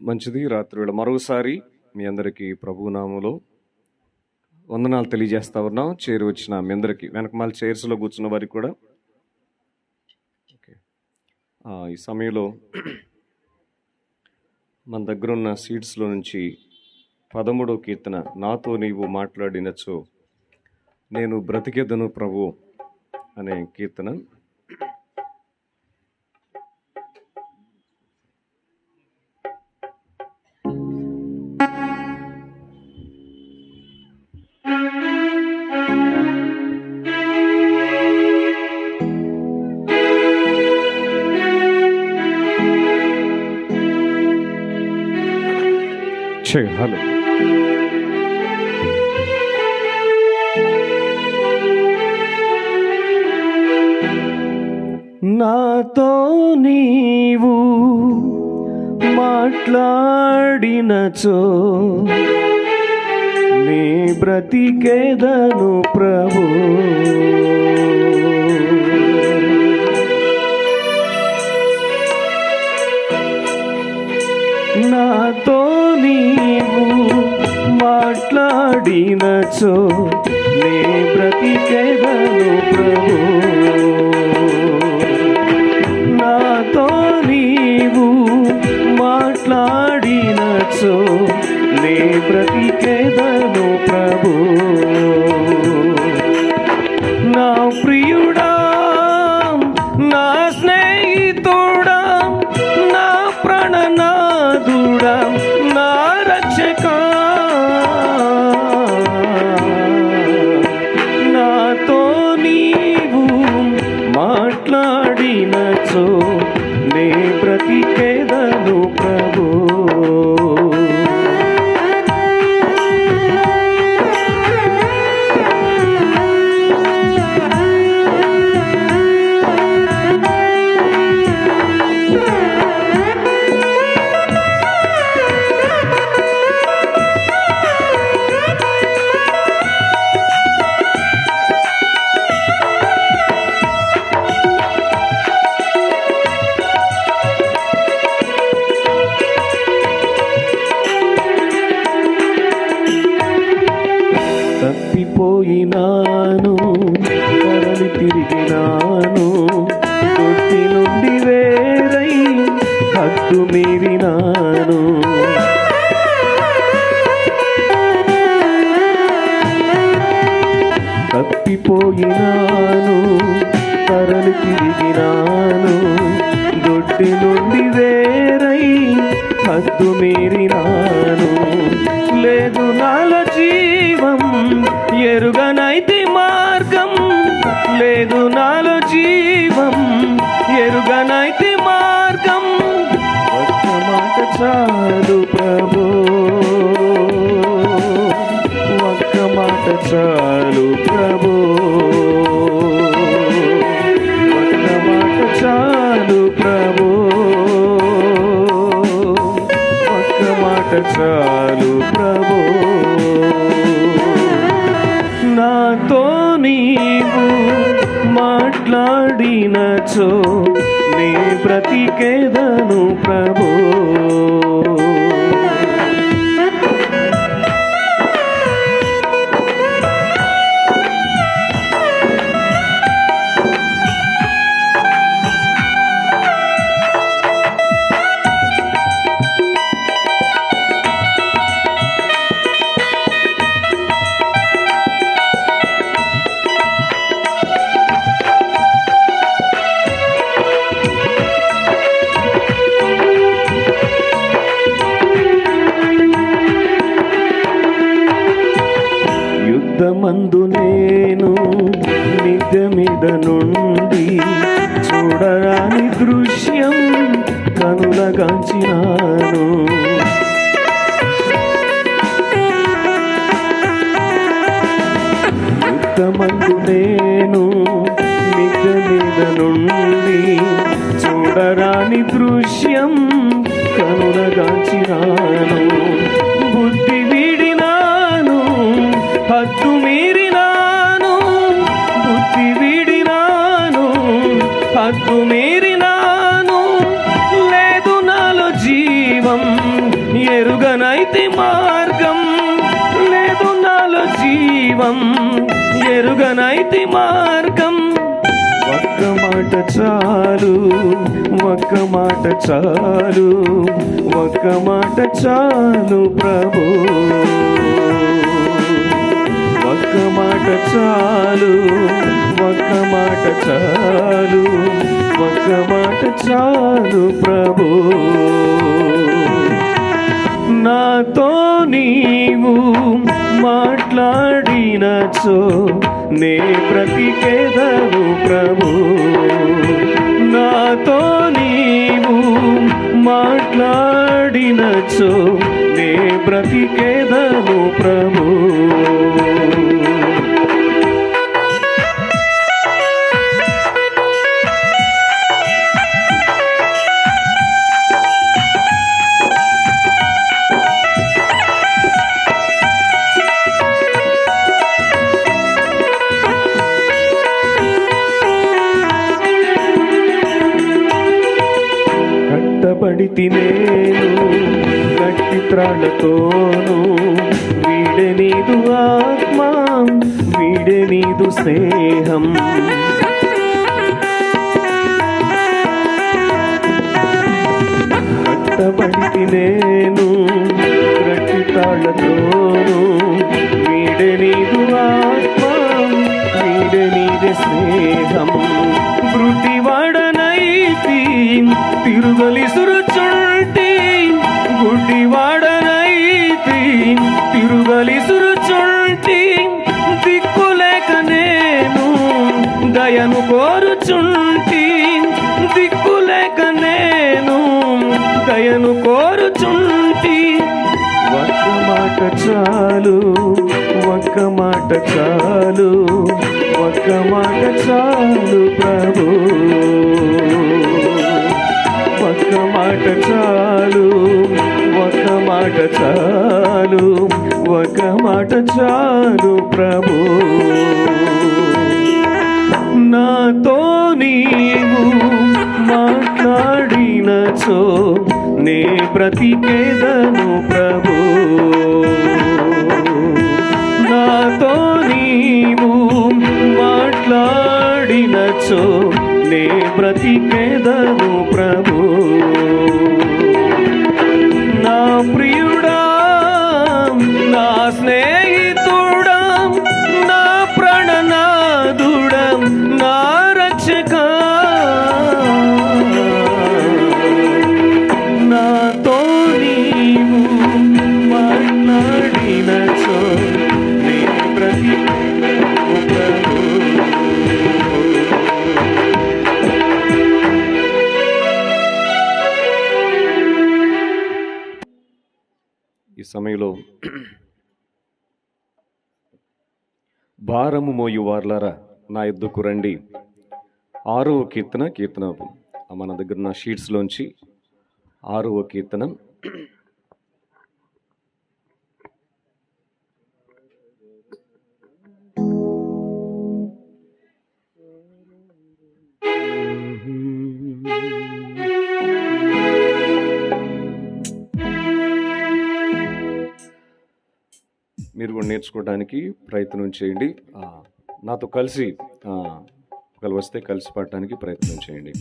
మంచిది. రాత్రివేళ మరోసారి మీ అందరికీ ప్రభునామలో వందనాలు తెలియజేస్తా ఉన్నాం. చేరి వచ్చిన మీ అందరికీ. వెనకమాల చైర్స్లో కూర్చున్న వారికి కూడా. ఓకే. ఈ సమయంలో మన దగ్గర ఉన్న సీట్స్లో నుంచి పదమూడో కీర్తన నాతో నీవు మాట్లాడినచో నేను బ్రతికెదను ప్రభు అనే కీర్తన చే హలో నాతో నీవు మాట్లాడినచో నీ బ్రతికేదను ప్రభు. మాట్లాడినచో నీ బ్రతికెదను ప్రభు. నాతో నీవు మాట్లాడినచో నీ బ్రతికెదను ప్రభు. నా ప్రియుడా నా స్నేహితుడా నా ప్రణనాదుడా నా రక్షకా నాను తొట్టి నుండి వేరై హద్దు మీరినాను. తప్పిపోయినాను తరలి తిరిగినాను. దొడ్డి నుండి వేరై హద్దు మీరినాను. లేదు నాల జీవం ఎరుగనైతే ప్రభు. నాతో నీవు మాట్లాడినచో నీ బ్రతికేదను ప్రభు. దృశ్యం కనులగాంచినాను. యుద్ధమందు నేను మిద్దె మీద నుండి చూడరాని దృశ్యం కనులగాంచినాను. బుద్ధి వీడినాను హద్దు మీరినాను. బుద్ధి వీడినాను హద్దు మీరినాను ఎరుగనైతి మార్గం. ఒక్క మాట చాలు ఒక్క మాట చాలు ఒక్క మాట చాలు ప్రభు. ఒక్క మాట చాలు ఒక్క మాట చాలు ఒక్క మాట చాలు ప్రభు. నాతో నీవు మాట్లాడినచో నే బ్రతికేదను ప్రభు నాతో నీవు మాట్లాడినచో నే బ్రతికేదను కట్టబడితి నేను గట్టి త్రాళ్ళతోను వీడే నీదు ఆత్మ వీడే నీదు స్నేహం. కట్టబడితి నేను గట్టి త్రాళ్ళతోను వీడే నీదు ఆత్మ వీడే నీది స్నేహం. వృద్ధివాడనైతి తిరుగలి సురుచుంటి గుడ్డివాడనైతి తిరుగలి సురుచుంటి దిక్కులేక నేను దయను కోరుచుంటి దిక్కులేక నేను దయను కోరుచుంటి. ఒక్క మాట చాలు ఒక్క మాట చాలు ఒక్క మాట చాలు ప్రభు. ఒక్క మాట చాలు ఒక్క మాట చాలు ఒక్క మాట చాలు ప్రభు. నాతో నీవు మాట్లాడినచో నే బ్రతికేదను ప్రభు. నాతో నీవు మాట్లాడినచో నే బ్రతికేదను భారము మోయు వార్లారా నా ఎద్దుకు రండి. ఆరవ కీర్తన కీర్తన మన దగ్గర ఉన్న షీట్స్లోంచి ఆరవ కీర్తనం. తెలుసుకోవడానికి ప్రయత్నం చేయండి. నాతో కలిసి ఆ, ఒకవేళ వస్తే కలిసి పడటానికి ప్రయత్నం చేయండి.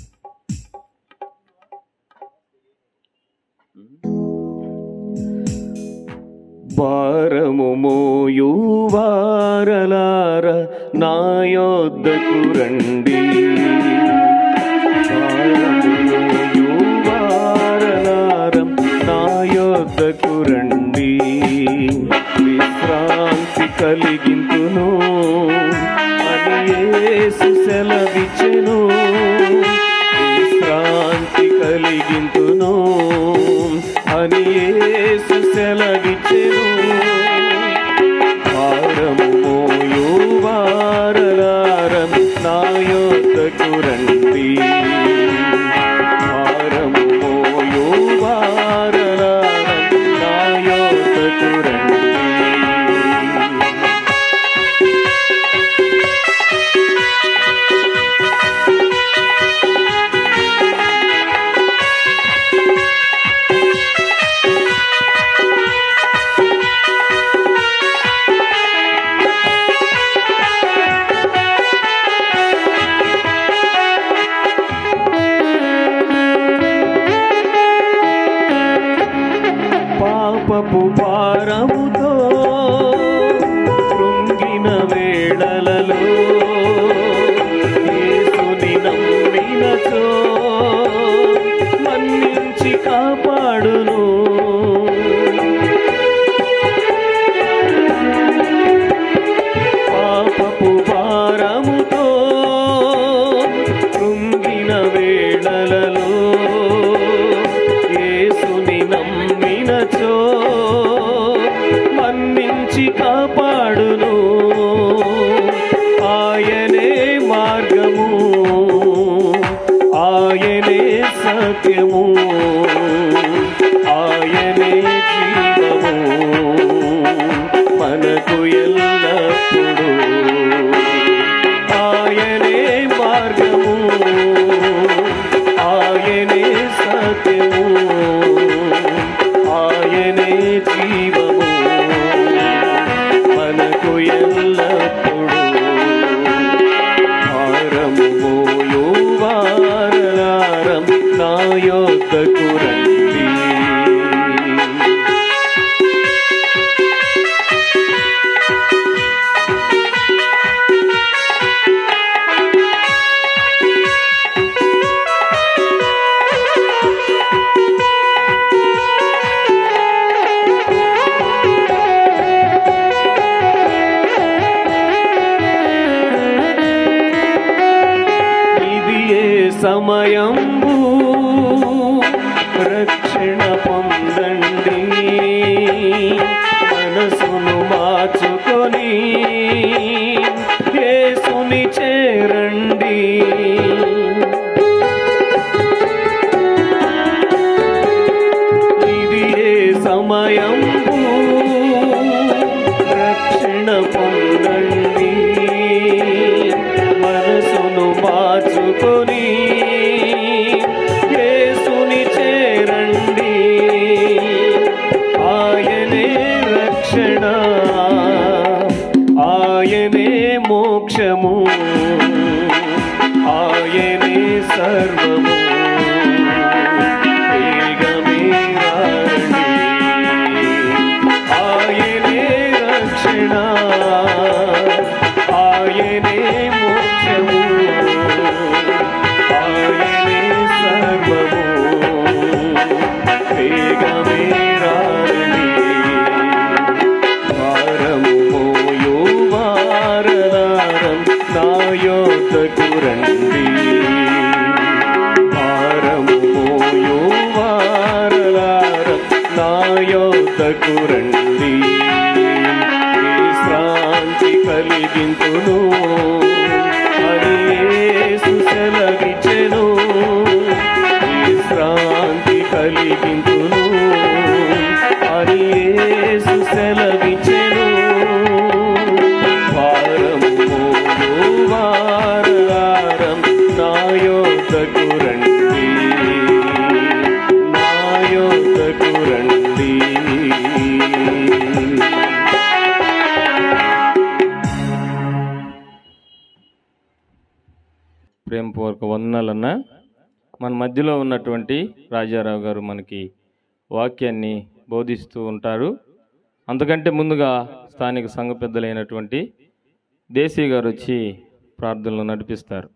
భారము మోయు వారలార నా యొద్దకు రండి. భారము మోయు వారలారం నా యొద్దకు రండి. కలిగింతును. అని యేసు సెలవిచ్చెను. విశ్రాంతి కలిగింతును. అని యేసు సెలవిచ్చెను. పట్టుకొని యేసుని చేరండి. ఆయనే రక్షణ ఆయనే మోక్షము ఆయనే సర్వము. ఆయనే రక్షణ ఆయనే వందనాలన్నా మన మధ్యలో ఉన్నటువంటి రాజారావు గారు మనకి వాక్యాన్ని బోధిస్తూ ఉంటారు. అంతకంటే ముందుగా స్థానిక సంఘ పెద్దలైనటువంటి దేశీ గారు వచ్చి ప్రార్థనలు నడిపిస్తారు.